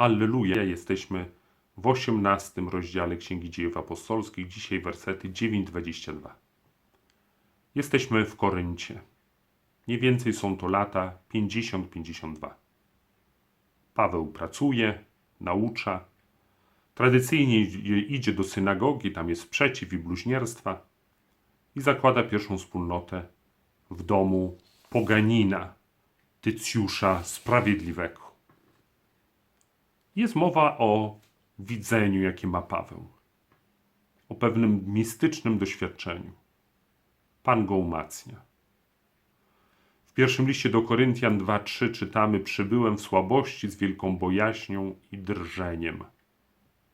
Alleluja, jesteśmy w 18 rozdziale Księgi Dziejów Apostolskich, dzisiaj wersety 9-22. Jesteśmy w Koryncie. Mniej więcej są to lata 50-52. Paweł pracuje, naucza. Tradycyjnie idzie do synagogi, tam jest sprzeciw i bluźnierstwa i zakłada pierwszą wspólnotę w domu poganina, Tycjusza Sprawiedliwego. Jest mowa o widzeniu, jakie ma Paweł, o pewnym mistycznym doświadczeniu. Pan go umacnia. W pierwszym liście do Koryntian 2:3 czytamy: Przybyłem w słabości z wielką bojaźnią i drżeniem.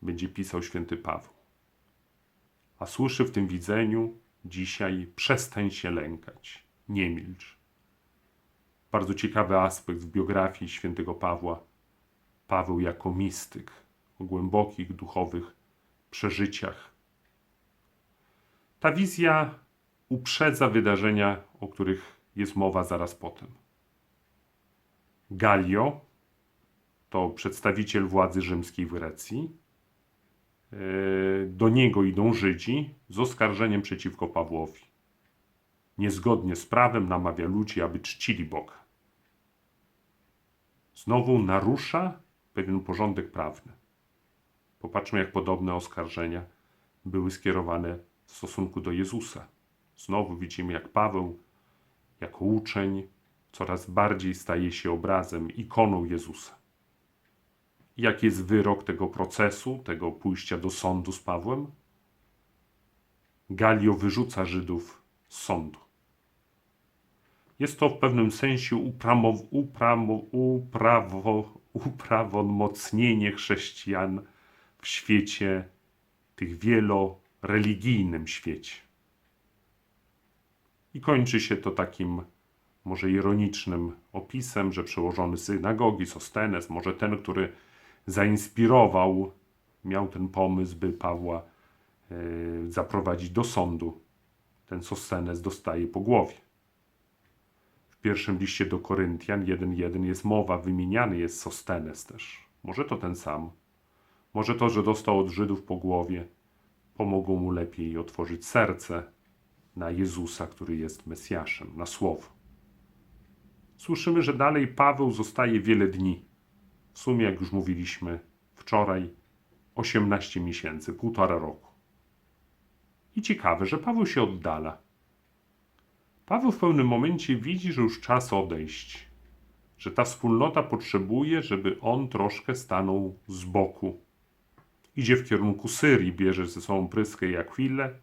Będzie pisał święty Paweł. A słyszy w tym widzeniu dzisiaj: przestań się lękać, nie milcz. Bardzo ciekawy aspekt w biografii świętego Pawła. Paweł jako mistyk o głębokich duchowych przeżyciach. Ta wizja uprzedza wydarzenia, o których jest mowa zaraz potem. Gallio to przedstawiciel władzy rzymskiej w Grecji. E, Do niego idą Żydzi z oskarżeniem przeciwko Pawłowi. Niezgodnie z prawem namawia ludzi, aby czcili Boga. Znowu narusza pewien porządek prawny. Popatrzmy, jak podobne oskarżenia były skierowane w stosunku do Jezusa. Znowu widzimy, jak Paweł, jako uczeń, coraz bardziej staje się obrazem, ikoną Jezusa. Jaki jest wyrok tego procesu, tego pójścia do sądu z Pawłem? Galio wyrzuca Żydów z sądu. Jest to w pewnym sensie upramow, upramo, uprawo, uprawomocnienie chrześcijan w świecie, tych wieloreligijnym świecie. I kończy się to takim może ironicznym opisem, że przełożony synagogi Sostenes, może ten, który zainspirował, miał ten pomysł, by Pawła e, zaprowadzić do sądu, ten Sostenes dostaje po głowie. W pierwszym liście do Koryntian 1.1 jest mowa, wymieniany jest Sostenes też. Może to ten sam. Może to, że dostał od Żydów po głowie, pomogło mu lepiej otworzyć serce na Jezusa, który jest Mesjaszem, na Słowo. Słyszymy, że dalej Paweł zostaje wiele dni. W sumie, jak już mówiliśmy wczoraj, 18 miesięcy, półtora roku. I ciekawe, że Paweł się oddala. Paweł w pewnym momencie widzi, że już czas odejść, że ta wspólnota potrzebuje, żeby on troszkę stanął z boku. Idzie w kierunku Syrii, bierze ze sobą Pryskę i Akwilę,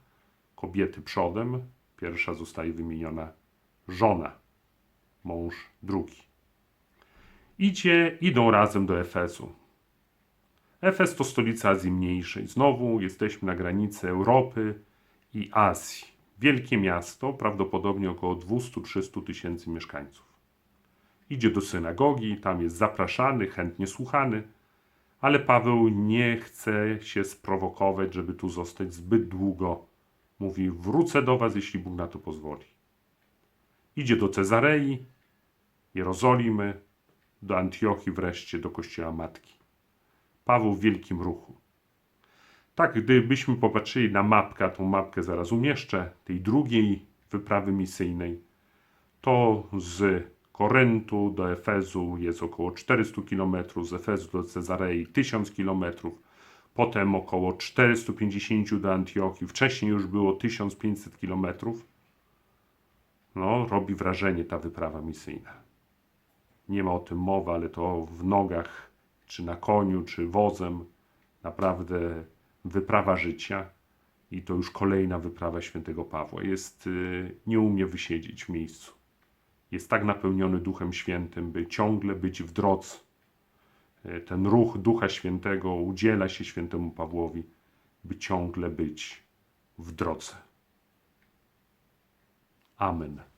kobiety przodem. Pierwsza zostaje wymieniona żona, mąż drugi. Idzie, idą razem do Efezu. Efes to stolica Azji Mniejszej. Znowu jesteśmy na granicy Europy i Azji. Wielkie miasto, prawdopodobnie około 200-300 tysięcy mieszkańców. Idzie do synagogi, tam jest zapraszany, chętnie słuchany, ale Paweł nie chce się sprowokować, żeby tu zostać zbyt długo. Mówi: Wrócę do Was, jeśli Bóg na to pozwoli. Idzie do Cezarei, Jerozolimy, do Antiochii, wreszcie do kościoła Matki. Paweł w wielkim ruchu. Tak, gdybyśmy popatrzyli na mapkę, tą mapkę zaraz umieszczę, tej drugiej wyprawy misyjnej, to z Koryntu do Efezu jest około 400 km, z Efezu do Cezarei 1000 km, potem około 450 do Antiochii, wcześniej już było 1500 km. No, robi wrażenie ta wyprawa misyjna. Nie ma o tym mowy, ale to w nogach, czy na koniu, czy wozem, naprawdę wyprawa życia i to już kolejna wyprawa świętego Pawła. Jest, y, nie umie wysiedzieć w miejscu. Jest tak napełniony Duchem Świętym, by ciągle być w drodze. Y, Ten ruch Ducha Świętego udziela się świętemu Pawłowi, by ciągle być w drodze. Amen.